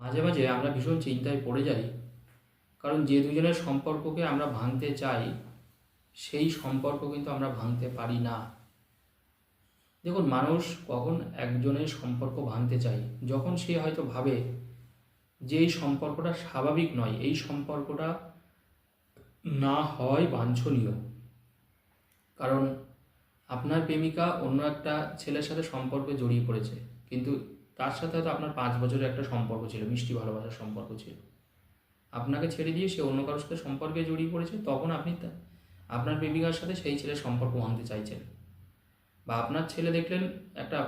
মাঝে মাঝে আমরা ভীষণ চিন্তায় পড়ে যাই। কারণ যে দুজনের সম্পর্ককে আমরা ভাঙতে চাই, সেই সম্পর্ক কিন্তু আমরা ভাঙতে পারি না। দেখুন, মানুষ কখন একজনের সম্পর্ক ভাঙতে চায়? যখন সে হয়তো ভাবে যে এই সম্পর্কটা স্বাভাবিক নয়, এই সম্পর্কটা না হয় বাঞ্ছনীয়। কারণ আপনার প্রেমিকা অন্য একটা ছেলের সাথে সম্পর্কে জড়িয়ে পড়েছে, কিন্তু তার সাথে হয়তো আপনার পাঁচ বছরের একটা সম্পর্ক ছিল, মিষ্টি ভালোবাসার সম্পর্ক ছিল। আপনাকে ছেড়ে দিয়ে সে অন্য কারোর সাথে সম্পর্কে জড়িয়ে পড়েছে, তখন আপনি আপনার প্রেমিকার সাথে সেই ছেলের সম্পর্ক ভাঙতে চাইছেন। বা আপনার ছেলে দেখলেন একটা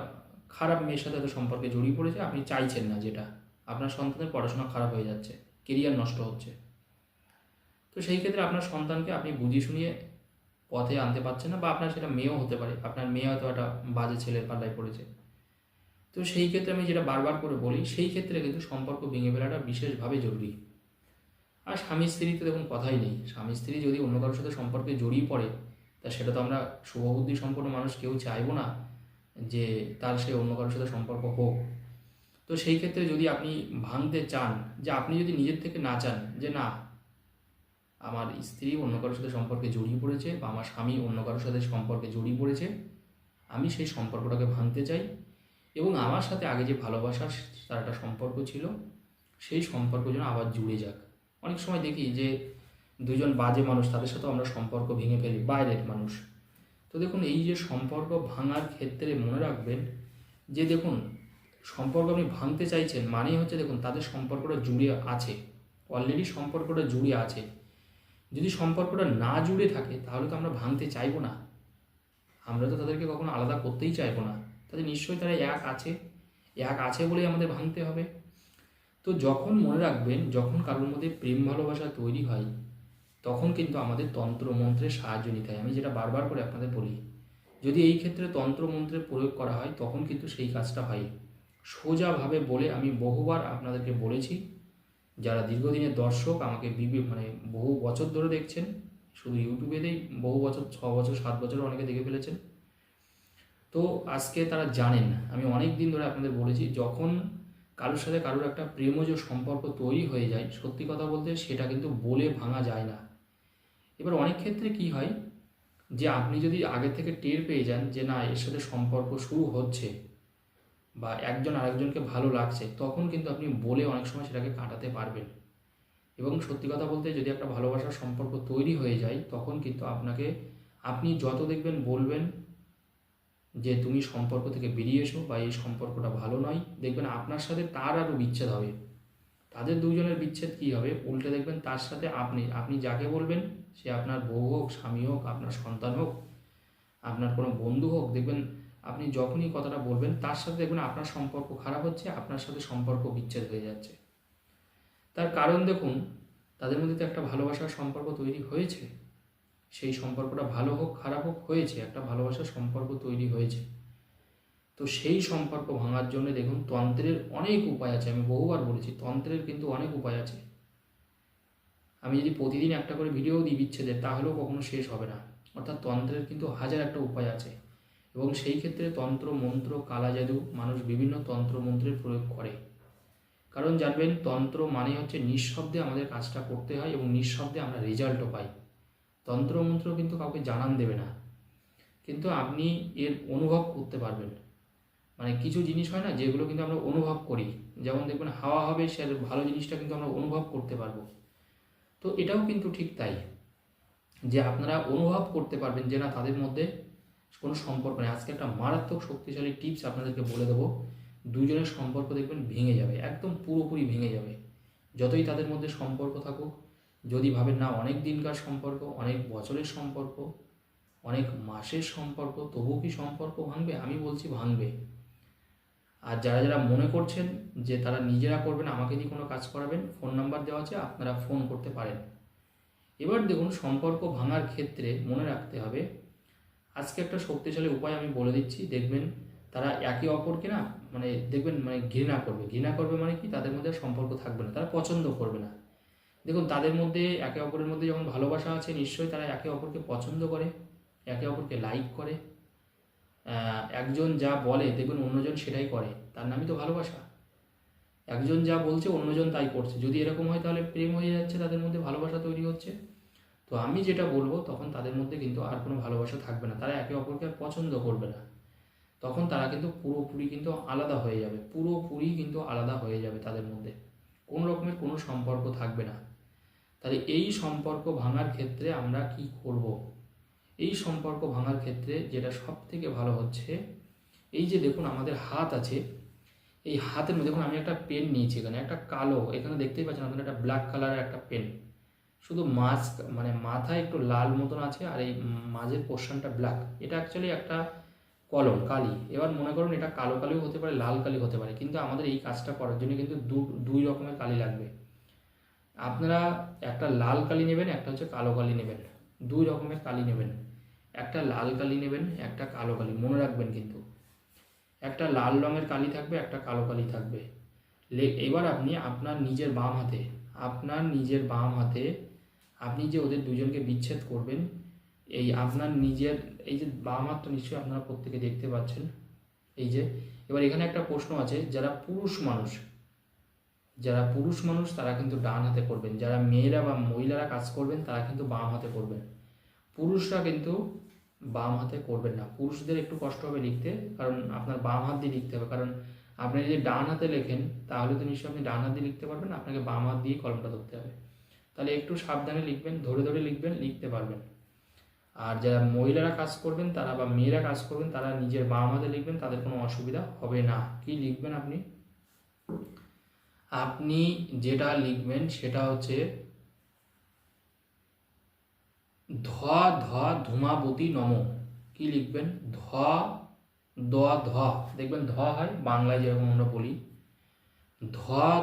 খারাপ মেয়ের সাথে হয়তো সম্পর্কে জড়িয়ে পড়েছে, আপনি চাইছেন না যেটা। আপনার সন্তানের পড়াশোনা খারাপ হয়ে যাচ্ছে, কেরিয়ার নষ্ট হচ্ছে। তো সেই ক্ষেত্রে আপনার সন্তানকে আপনি বুঝিয়ে শুনিয়ে পথে আনতে পারছেন না, বা আপনার সেটা মেয়েও হতে পারে। আপনার মেয়ে হয়তো একটা বাজে ছেলের পাল্লায় পড়েছে। তো সেই ক্ষেত্রে আমি যেটা বারবার করে বলি, সেই ক্ষেত্রে কিন্তু সম্পর্ক ভেঙে ফেলাটা বিশেষভাবে জরুরি। আর স্বামী স্ত্রী তো দেখুন কথাই নেই। স্বামী স্ত্রী যদি অন্য কারোর সাথে সম্পর্কে জড়িয়ে পড়ে, তা সেটা তো আমরা শুভবুদ্ধি সম্পন্ন মানুষ কেউ চাইব না যে তার সে অন্য কারোর সাথে সম্পর্ক হোক। তো সেই ক্ষেত্রে যদি আপনি ভাঙতে চান, যে আপনি যদি নিজের থেকে না চান যে না, আমার স্ত্রী অন্য কারোর সাথে সম্পর্কে জড়িয়ে পড়েছে বা আমার স্বামী অন্য কারোর সাথে সম্পর্কে জড়িয়ে পড়েছে, আমি সেই সম্পর্কটাকে ভাঙতে চাই। এবং আমার সাথে আগে যে ভালোবাসার তার একটা সম্পর্ক ছিল, সেই সম্পর্ক যেন আবার জুড়ে যাক। অনেক সময় দেখি যে দুজন বাজে মানুষ, তাদের সাথেও আমরা সম্পর্ক ভেঙে ফেলি, বাইরের মানুষ। তো দেখুন, এই যে সম্পর্ক ভাঙার ক্ষেত্রে মনে রাখবেন যে দেখুন, সম্পর্ক আপনি ভাঙতে চাইছেন মানেই হচ্ছে দেখুন, তাদের সম্পর্কটা জুড়ে আছে। অলরেডি সম্পর্কটা জুড়ে আছে। যদি সম্পর্কটা না জুড়ে থাকে, তাহলে তো আমরা ভাঙতে চাইব না। আমরা তো তাদেরকে কখনো আলাদা করতেই চাইব না। তাদের নিশ্চয়ই তারা এক আছে এক আছে বলেই আমাদের ভাঙতে হবে। তো যখন মনে রাখবেন, যখন কারোর মধ্যে প্রেম ভালোবাসা তৈরি হয়, তখন কিন্তু আমাদের তন্ত্র মন্ত্রের সাহায্য নিতে হয়। আমি যেটা বারবার করে আপনাদের বলি, যদি এই ক্ষেত্রে তন্ত্র মন্ত্রের প্রয়োগ করা হয়, তখন কিন্তু সেই কাজটা হয়। সোজাভাবে বলে আমি বহুবার আপনাদেরকে বলেছি, যারা দীর্ঘদিনের দর্শক, আমাকে বিভি মানে বহু বছর ধরে দেখছেন, শুধু ইউটিউবেতেই বহু বছর, ছ বছর, সাত বছর অনেকে দেখে ফেলেছেন। তো আজকে তারা জানেন, আমি অনেক দিন ধরে আপনাদের বলেছি, যখন কারোর সাথে কারোর একটা প্রেমজ সম্পর্ক তৈরি হয়ে যায়, সত্যি কথা বলতে সেটা কিন্তু বলে ভাঙা যায় না। এবার অনেক ক্ষেত্রে কি হয়, যে আপনি যদি আগে থেকে টের পেয়ে যান যে না, এর সাথে সম্পর্ক শুরু হচ্ছে বা একজন আরেকজনকে ভালো লাগছে, তখন কিন্তু আপনি বলে অনেক সময় সেটাকে কাটাতে পারবেন। এবং সত্যি কথা বলতে যদি একটা ভালোবাসার সম্পর্ক তৈরি হয়ে যায়, তখন কিন্তু আপনাকে, আপনি যত দেখবেন বলবেন যে তুমি সম্পর্ক থেকে বেরিয়ে এসো বা এই সম্পর্কটা ভালো নয়, দেখবেন আপনার সাথে তার আরও বিচ্ছেদ হবে। তাদের দুজনের বিচ্ছেদ কী হবে? উল্টে দেখবেন তার সাথে আপনি আপনি যাকে বলবেন, সে আপনার বউ হোক, স্বামী হোক, আপনার সন্তান হোক, আপনার কোনো বন্ধু হোক, দেখবেন আপনি যখনই কথাটা বলবেন, তার সাথে দেখবেন আপনার সম্পর্ক খারাপ হচ্ছে, আপনার সাথে সম্পর্ক বিচ্ছেদ হয়ে যাচ্ছে। তার কারণ দেখুন, তাদের মধ্যে তো একটা ভালোবাসার সম্পর্ক তৈরি হয়েছে। সেই সম্পর্কটা ভালো হোক, খারাপ হোক, হয়েছে। একটা ভালোবাসার সম্পর্ক তৈরি হয়েছে। তো সেই সম্পর্ক ভাঙার জন্য দেখুন, তন্ত্রের অনেক উপায় আছে। আমি বহুবার বলেছি, তন্ত্রের কিন্তু অনেক উপায় আছে। আমি যদি প্রতিদিন একটা করে ভিডিও দিই বিচ্ছেদের, তাহলেও কখনো শেষ হবে না। অর্থাৎ তন্ত্রের কিন্তু হাজার একটা উপায় আছে। এবং সেই ক্ষেত্রে তন্ত্র, মন্ত্র, কালা জাদু মানুষ বিভিন্ন তন্ত্র, মন্ত্রের প্রয়োগ করে। কারণ জানবেন, তন্ত্র মানে হচ্ছে নিঃশব্দে আমাদের কাজটা করতে হয় এবং নিঃশব্দে আমরা রেজাল্টও পাই। তন্ত্রমন্ত্র কিন্তু কাউকে জানান দেবে না। কিন্তু আপনি এর অনুভব করতে পারবেন। মানে কিছু জিনিস হয় না যেগুলো কিন্তু আমরা অনুভব করি। যেমন দেখবেন হাওয়া হবে, সে ভালো জিনিসটা কিন্তু আমরা অনুভব করতে পারব। তো এটাও কিন্তু ঠিক তাই। যে আপনারা অনুভব করতে পারবেন যে না, তাদের মধ্যে কোনো সম্পর্ক নেই। আজকে একটা মারাত্মক শক্তিশালী টিপস আপনাদেরকে বলে দেবো। দুজনের সম্পর্ক দেখবেন ভেঙে যাবে, একদম পুরোপুরি ভেঙে যাবে। যতই তাদের মধ্যে সম্পর্ক থাকুক যদি ভাবেন না, অনেক দিনকার সম্পর্ক, অনেক বছরের সম্পর্ক, অনেক মাসের সম্পর্ক তবু কি সম্পর্ক ভাঙবে? আমি বলছি ভাঙবে। আর যারা যারা মনে করছেন যে তারা নিজেরা করবেন, আমাকে দিয়ে কোনো কাজ করাবেন, ফোন নাম্বার দেওয়া আছে, আপনারা ফোন করতে পারেন। এবার দেখুন, সম্পর্ক ভাঙার ক্ষেত্রে মনে রাখতে হবে, আজকে একটা শক্তিশালী উপায় আমি বলে দিচ্ছি, দেখবেন তারা একে অপরকে না মানে দেখবেন মানে ঘৃণা করবে। ঘৃণা করবে মানে কি? তাদের মধ্যে সম্পর্ক থাকবে না, তারা পছন্দ করবে না। দেখুন, তাদের মধ্যে একে অপরের মধ্যে যখন ভালোবাসা আছে, নিশ্চয়ই তারা একে অপরকে পছন্দ করে, একে অপরকে লাইক করে। একজন যা বলে দেখবেন অন্যজন সেটাই করে। তার নামই তো ভালোবাসা। একজন যা বলছে, অন্যজন তাই করছে। যদি এরকম হয়, তাহলে প্রেম হয়ে যাচ্ছে, তাদের মধ্যে ভালোবাসা তৈরি হচ্ছে। তো আমি যেটা বলব, তখন তাদের মধ্যে কিন্তু আর কোনো ভালোবাসা থাকবে না। তারা একে অপরকে আর পছন্দ করবে না। তখন তারা কিন্তু পুরোপুরি কিন্তু আলাদা হয়ে যাবে। পুরোপুরি কিন্তু আলাদা হয়ে যাবে তাদের মধ্যে। কোনো রকমের কোনো সম্পর্ক থাকবে না। তাহলে এই সম্পর্ক ভাঙার ক্ষেত্রে আমরা কি করব? এই সম্পর্ক ভাঙার ক্ষেত্রে যেটা সব থেকে ভালো হচ্ছে, এই যে দেখুন আমাদের হাত আছে, এই হাতের মধ্যে দেখুন আমি একটা পেন নিয়েছি এখানে, একটা কালো, এখানে দেখতেই পাচ্ছেন আপনার একটা ব্ল্যাক কালারের একটা পেন। শুধু মাস্ক মানে মাথায় একটু লাল মতন আছে আর এই মাঝের পোর্শনটা ব্ল্যাক। এটা অ্যাকচুয়ালি একটা কলম, কালি। এবার মনে করুন এটা কালো কালিও হতে পারে, লাল কালি হতে পারে, কিন্তু আমাদের এই কাজটা করার জন্য কিন্তু দুই রকমের কালি লাগবে। আপনারা একটা লাল কালি নেবেন, একটা হচ্ছে কালো কালি নেবেন। দুই রকমের কালি নেবেন। একটা লাল কালি নেবেন, একটা কালো কালি। মনে রাখবেন কিন্তু, একটা লাল রঙের কালি থাকবে, একটা কালো কালি থাকবে। এবার আপনি আপনার নিজের বাম হাতে, আপনার নিজের বাম হাতে আপনি যে ওদের দুজনকে বিচ্ছেদ করবেন, এই আপনার নিজের, এই যে বাম হাত তো নিশ্চয়ই আপনারা প্রত্যেকে দেখতে পাচ্ছেন। এই যে, এবার এখানে একটা প্রশ্ন আছে, যারা পুরুষ মানুষ যারা পুরুষ মানুষ, তারা কিন্তু ডান হাতে করবেন যারা মেয়েরা বা মহিলারা কাজ করবেন, তারা কিন্তু বাম হাতে করবেন পুরুষরা কিন্তু বাম হাতে করবেন না। পুরুষদের একটু কষ্ট হবে লিখতে, কারণ আপনার বাম হাত দিয়ে লিখতে হবে। কারণ আপনি যদি ডান হাতে লেখেন, তাহলে তো নিশ্চয়ই আপনি ডান হাত দিয়ে লিখতে পারবেন, আপনাকে বাম হাত দিয়ে কলমটা ধরতে হবে। তাহলে একটু সাবধানে লিখবেন, ধরে ধরে লিখবেন, লিখতে পারবেন। আর যারা মহিলারা কাজ করবেন, তারা বা মেয়েরা কাজ করবেন, তারা নিজের বাম হাতে লিখবেন, তাদের কোনো অসুবিধা হবে না। কি লিখবেন আপনি? আপনি যেটা লিখবেন সেটা হচ্ছে ধ ধ ধূমাবতী নম। কি লিখবেন? ধ, দ, ধ। দেখবেন ধ হয়, বাংলায় যেরকম আমরা বলি। ধ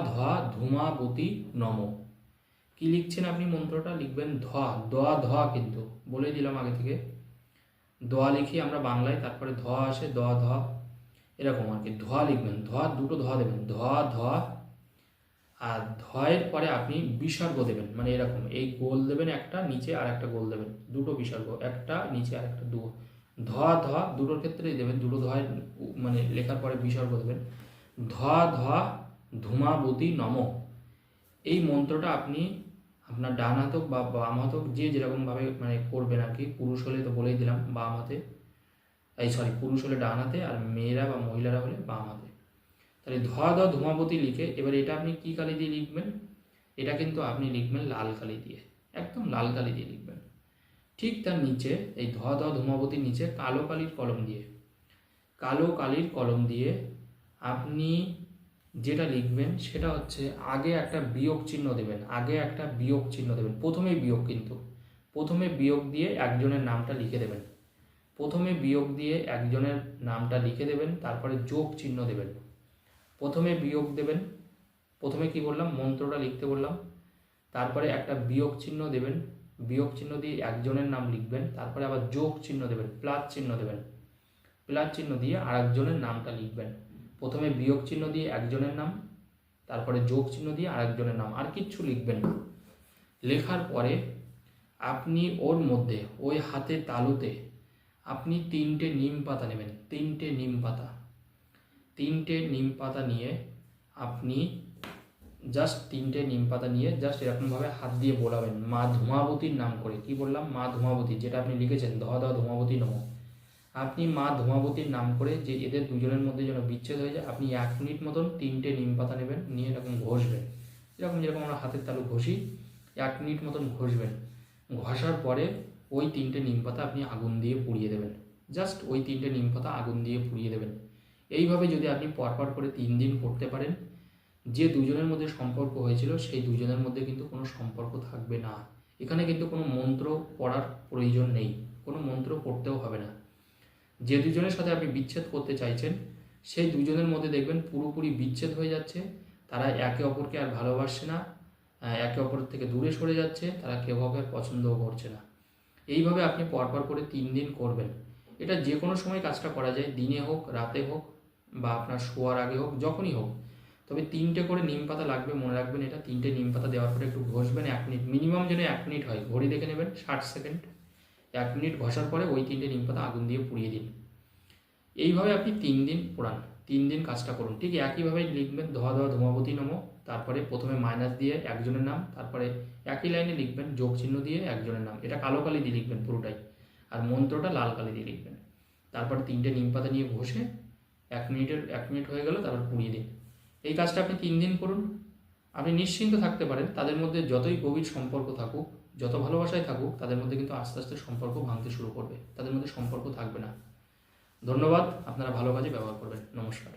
ধ, ধূমাবতী নম। কি লিখছেন আপনি মন্ত্রটা? লিখবেন ধ, দ, ধ কিন্তু। বলে দিলাম আগে থেকে। দ লিখি আমরা বাংলায়, তারপরে ধ আসে, দ, ধ। এরকম আর কি। ধ লিখবেন, ধ, দুটো ধ দেবেন। ধ ধ আর ধয়ের পরে আপনি বিসর্গ দেবেন মানে এরকম, এই গোল দেবেন একটা, নিচে আর একটা গোল দেবেন, দুটো বিসর্গ, একটা, নিচে আর একটা দু ধ ধ, দুটোর ক্ষেত্রেই দেবেন, দুটো ধয়ের মানে লেখার পরে বিসর্গ দেবেন। ধ ধ, ধূমাবতী নম। এই মন্ত্রটা আপনি আপনার ডান হাত হোক বা বাম হাত হোক যে যেরকমভাবে মানে করবেন আর কি, পুরুষ হলে তো বলেই দিলাম, বাম হাতে, এই সরি, পুরুষ হলে ডান হাতে, আর মেয়েরা বা মহিলারা হলে বাম হাতে। তাহলে ধ ধ ধূমাবতী লিখে, এবার এটা আপনি কি কালি দিয়ে লিখবেন? এটা কিন্তু আপনি লিখবেন লাল কালি দিয়ে, একদম লাল কালি দিয়ে লিখবেন। ঠিক তার নিচে, এই ধ ধ ধূমাবতীর নিচে কালো কালির কলম দিয়ে, কালো কালির কলম দিয়ে আপনি যেটা লিখবেন সেটা হচ্ছে আগে একটা বিয়োগ চিহ্ন দেবেন, আগে একটা বিয়োগ চিহ্ন দেবেন, প্রথমে বিয়োগ কিন্তু, প্রথমে বিয়োগ দিয়ে একজনের নামটা লিখে দেবেন, প্রথমে বিয়োগ দিয়ে একজনের নামটা লিখে দেবেন, তারপরে যোগ চিহ্ন দেবেন। প্রথমে বিয়োগ দেবেন। প্রথমে কি বললাম? মন্ত্রটা লিখতে বললাম। তারপরে একটা বিয়োগ চিহ্ন দেবেন। বিয়োগ চিহ্ন দিয়ে একজনের নাম লিখবেন। তারপরে আবার যোগ চিহ্ন দেবেন, প্লাস চিহ্ন দেবেন। প্লাস চিহ্ন দিয়ে আরেকজনের নামটা লিখবেন। প্রথমে বিয়োগ চিহ্ন দিয়ে একজনের নাম, তারপরে যোগ চিহ্ন দিয়ে আরেকজনের নাম, আর কিচ্ছু লিখবেন না। লেখার পরে আপনি ওর মধ্যে, ওই হাতে তালুতে আপনি তিনটে নিম পাতা নেবেন। তিনটে নিম পাতা। তিনটে নিম পাতা নিয়ে আপনি জাস্ট তিনটে নিম পাতা নিয়ে জাস্ট এরকমভাবে হাত দিয়ে বোলাবেন। মা ধুমাবতীর নাম করে। কি বললাম? মা ধুমাবতী, যেটা আপনি লিখেছেন। ধ ধ, ধূমাবতী নম। আপনি মা ধুমাবতীর নাম করে যে এদের দুজনের মধ্যে যেন বিচ্ছেদ হয়ে যায়, আপনি এক মিনিট মতন তিনটে নিম পাতা নেবেন, নিয়ে এরকম ঘষবেন। এরকম যেরকম আমরা হাতের তালু ঘষি, এক মিনিট মতন ঘষবেন। ঘষার পরে ওই তিনটে নিম পাতা আপনি আগুন দিয়ে পুড়িয়ে দেবেন। জাস্ট ওই তিনটে নিম পাতা আগুন দিয়ে পুড়িয়ে দেবেন। এইভাবে যদি আপনি পরপর করে তিন দিন করতে পারেন, যে দুজনের মধ্যে সম্পর্ক হয়েছিল সেই দুজনের মধ্যে কিন্তু কোনো সম্পর্ক থাকবে না। এখানে কিন্তু কোনো মন্ত্র পড়ার প্রয়োজন নেই, কোনো মন্ত্র পড়তেও হবে না। যে দুজনের সাথে আপনি বিচ্ছেদ করতে চাইছেন, সেই দুজনের মধ্যে দেখবেন পুরোপুরি বিচ্ছেদ হয়ে যাচ্ছে। তারা একে অপরকে আর ভালোবাসছে না একে অপরের থেকে দূরে সরে যাচ্ছে, তারা কেউ কাউকে পছন্দও করছে না। এইভাবে আপনি পরপর করে তিন দিন করবেন। এটা যে কোনো সময় কাজটা করা যায়, দিনে হোক, রাতে হোক বা আপনার শোয়ার আগে হোক, যখনই হোক, তবে তিনটে করে নিম পাতা লাগবে, মনে রাখবেন এটা, তিনটে নিম পাতা দেওয়ার পরে একটু ঘষবেন, এক মিনিট মিনিমাম যেন এক মিনিট হয়, ঘড়ি দেখে নেবেন, ষাট সেকেন্ড এক মিনিট ঘষার পরে ওই তিনটে নিম পাতা আগুন দিয়ে পুড়িয়ে দিন। এইভাবে আপনি তিন দিন পোড়ান তিন দিন কাজটা করুন, ঠিক একইভাবে লিখবেন, ধোয়া ধোয়া ধূমাবতী নম, তারপরে প্রথমে মাইনাস দিয়ে একজনের নাম, তারপরে একই লাইনে লিখবেন, যোগ চিহ্ন দিয়ে একজনের নাম, এটা কালো কালি দিয়ে লিখবেন পুরোটাই, আর মন্ত্রটা লাল কালি দিয়ে লিখবেন। তারপরে তিনটে নিম পাতা নিয়ে ঘষে এক মিনিটের এক মিনিট হয়ে গেল, তারপর পুড়িয়ে দিন। এই কাজটা আপনি তিন দিন করুন। আপনি নিশ্চিন্ত থাকতে পারেন, তাদের মধ্যে যতই গভীর সম্পর্ক থাকুক, যত ভালোবাসায় থাকুক, তাদের মধ্যে কিন্তু আস্তে আস্তে সম্পর্ক ভাঙতে শুরু করবে। তাদের মধ্যে সম্পর্ক থাকবে না। ধন্যবাদ, আপনারা ভালো কাজে ব্যবহার করবেন। নমস্কার।